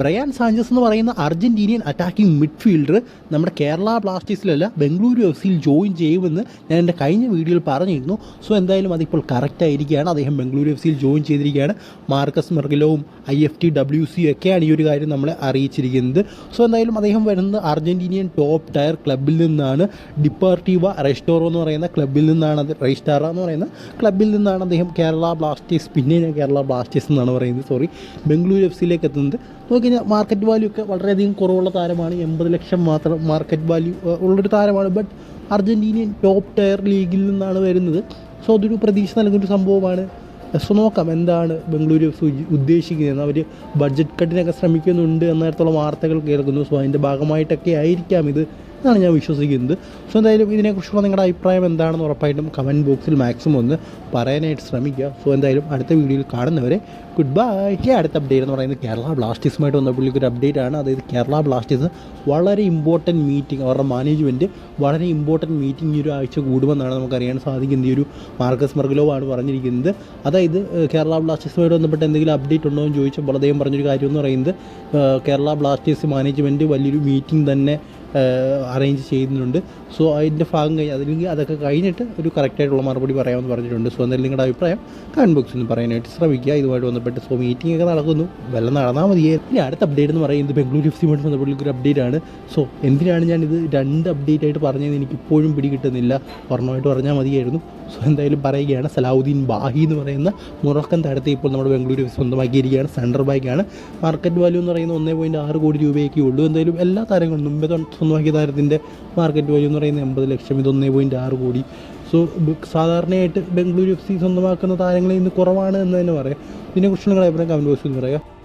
Brian Sanchez എന്ന് പറയുന്ന Argentinian attacking midfielder നമ്മുടെ കേരള ബ്ലാസ്റ്റേഴ്സിലല്ല ബംഗളൂരു എഫ് സിയിൽ ജോയിൻ ചെയ്യുമെന്ന് ഞാൻ എന്റെ കഴിഞ്ഞ വീഡിയോയിൽ പറഞ്ഞിരുന്നു. സോ എന്തായാലും അതിപ്പോൾ കറക്റ്റായിരിക്കുകയാണ് അദ്ദേഹം ബംഗളൂരു എഫ് സിയിൽ ജോയിൻ ചെയ്തിരിക്കുകയാണ്. Marcus മെർഗിലോവും I F T W C ഒക്കെയാണ് ഈ ഒരു കാര്യം നമ്മളെ അറിയിച്ചിരിക്കുന്നത്. സോ എന്തായാലും അദ്ദേഹം വരുന്നത് അർജന്റീനിയൻ ടോപ്പ് ടയർ ക്ലബിൽ നിന്നാണ് ഡിപ്പാർട്ടീവ റെസ്റ്റോറോ എന്ന് പറയുന്ന ക്ലബിൽ നിന്നാണ് അത് റെജിസ്റ്റാറ എന്ന് പറയുന്ന ക്ലബിൽ നിന്നാണ് അദ്ദേഹം കേരള ബ്ലാസ്റ്റേഴ്സ് പിന്നെ കേരള ബ്ലാസ്റ്റേഴ്സ് എന്നാണ് പറയുന്നത്. സോറി ബംഗളൂരു എഫ് സിയിലേക്ക് എത്തുന്നത്. നോക്കിക്കഴിഞ്ഞാൽ മാർക്കറ്റ് വാല്യൂ ഒക്കെ വളരെയധികം കുറവുള്ള താരമാണ് എൺപത് ലക്ഷം മാത്രം മാർക്കറ്റ് വാല്യൂ ഉള്ളൊരു താരമാണ്. ബട്ട് അർജന്റീനിയൻ ടോപ്പ് ടയർ ലീഗിൽ നിന്നാണ് വരുന്നത്. സോ അതൊരു പ്രതീക്ഷ നൽകുന്നൊരു സംഭവമാണ്. സോ നോക്കാം എന്താണ് ബംഗളൂരു ഉദ്ദേശിക്കുന്നത്. അവർ ബഡ്ജറ്റ് കട്ടിനൊക്കെ ശ്രമിക്കുന്നുണ്ട് എന്നിടത്തോളം വാർത്തകൾ കേൾക്കുന്നു. സോ അതിന്റെ ഭാഗമായിട്ടൊക്കെ ആയിരിക്കാം ഇത്. എന്നാണ് ഞാൻ വിശ്വസിക്കുന്നത്. സോ എന്തായാലും ഇതിനെക്കുറിച്ചുള്ള നിങ്ങളുടെ അഭിപ്രായം എന്താണെന്ന് ഉറപ്പായിട്ടും കമന്റ് ബോക്സിൽ മാക്സിമം ഒന്ന് പറയാനായിട്ട് ശ്രമിക്കുക. സോ എന്തായാലും അടുത്ത വീഡിയോയിൽ കാണുന്നവരെ ഗുഡ് ബൈ അടുത്ത അപ്ഡേറ്റ് എന്ന് പറയുന്നത് കേരള ബ്ലാസ്റ്റേഴ്സുമായിട്ട് വന്നപ്പോഴേക്ക് ഒരു അപ്ഡേറ്റ് ആണ്. അതായത് കേരള ബ്ലാസ്റ്റേഴ്സ് വളരെ ഇമ്പോർട്ടന്റ് മീറ്റിംഗ് അവരുടെ മാനേജ്മെന്റ് വളരെ ഇമ്പോർട്ടന്റ് മീറ്റിംഗ് ഈ ഒരു ആഴ്ച കൂടുമെന്നാണ് നമുക്കറിയാൻ സാധിക്കുന്നത്. ഈ ഒരു മാർക്കസ് മർഗലോ ആണ് പറഞ്ഞിരിക്കുന്നത്. അതായത് കേരള ബ്ലാസ്റ്റേഴ്സുമായിട്ട് ബന്ധപ്പെട്ട് എന്തെങ്കിലും അപ്ഡേറ്റ് ഉണ്ടോ എന്ന് ചോദിച്ചപ്പോൾ അദ്ദേഹം പറഞ്ഞൊരു കാര്യം എന്ന് പറയുന്നത് കേരള ബ്ലാസ്റ്റേഴ്സ് മാനേജ്മെന്റ് വലിയൊരു മീറ്റിംഗ് തന്നെ അറേഞ്ച് ചെയ്യുന്നുണ്ട്. സോ അതിന്റെ ഭാഗം കഴിഞ്ഞ് അതില്ലെങ്കിൽ അതൊക്കെ കഴിഞ്ഞിട്ട് ഒരു കറക്റ്റായിട്ടുള്ള മറുപടി പറയാമെന്ന് പറഞ്ഞിട്ടുണ്ട്. സോ എന്തായാലും നിങ്ങളുടെ അഭിപ്രായം കമന്റ് ബോക്സിൽ നിന്ന് പറയാനായിട്ട് ശ്രമിക്കുക. ഇതുമായിട്ട് ബന്ധപ്പെട്ട് സോ മീറ്റിംഗ് ഒക്കെ നടക്കുന്നു. വെള്ളം നടന്നാൽ മതിയേ. ഇനി അടുത്ത അപ്ഡേറ്റ് എന്ന് പറയുന്നത് ബംഗളൂരു എഫ് സിയുമായിട്ട് ബന്ധപ്പെട്ടുള്ള ഒരു അപ്ഡേറ്റ് ആണ്. സോ എന്തിനാണ് ഞാനിത് രണ്ട് അപ്ഡേറ്റ് ആയിട്ട് പറഞ്ഞതെന്ന് എനിക്ക് ഇപ്പോഴും പിടികിട്ടുന്നില്ല. ഒരെണ്ണമായിട്ട് പറഞ്ഞാൽ മതിയായിരുന്നു. സോ എന്തായാലും പറയുകയാണ്. സലാഹുദ്ദീൻ ബാഹി എന്ന് പറയുന്ന മുറക്കൻ താരത്തെ ഇപ്പോൾ നമ്മുടെ ബംഗളൂരു സ്വന്തമാക്കിയിരിക്കുകയാണ്. സെൻട്രൽ ബാക്കാണ് മാർക്കറ്റ് വാല്യൂ എന്ന് പറയുന്നത് ഒന്നേ പോയിന്റ് ആറ് കോടി രൂപയൊക്കെ ഉള്ളൂ. എന്തായാലും എല്ലാ താരങ്ങളും മുമ്പേ സ്വന്തമാക്കിയ താരത്തിന്റെ മാർക്കറ്റ് വാല്യൂ എന്ന് പറയുന്നത് എൺപത് ലക്ഷം. ഇത് ഒന്നേ പോയിന്റ് ആറ് കോടി. സോ സാധാരണയായിട്ട് ബംഗളൂരു എഫ് സി സ്വന്തമാക്കുന്ന താരങ്ങളിൽ നിന്ന് കുറവാണ് എന്ന് തന്നെ പറയാം. ഇതിനെക്കുറിച്ച് നിങ്ങളുടെ അഭിപ്രായം കമന്റ് ബോക്സിൽ പറയാം.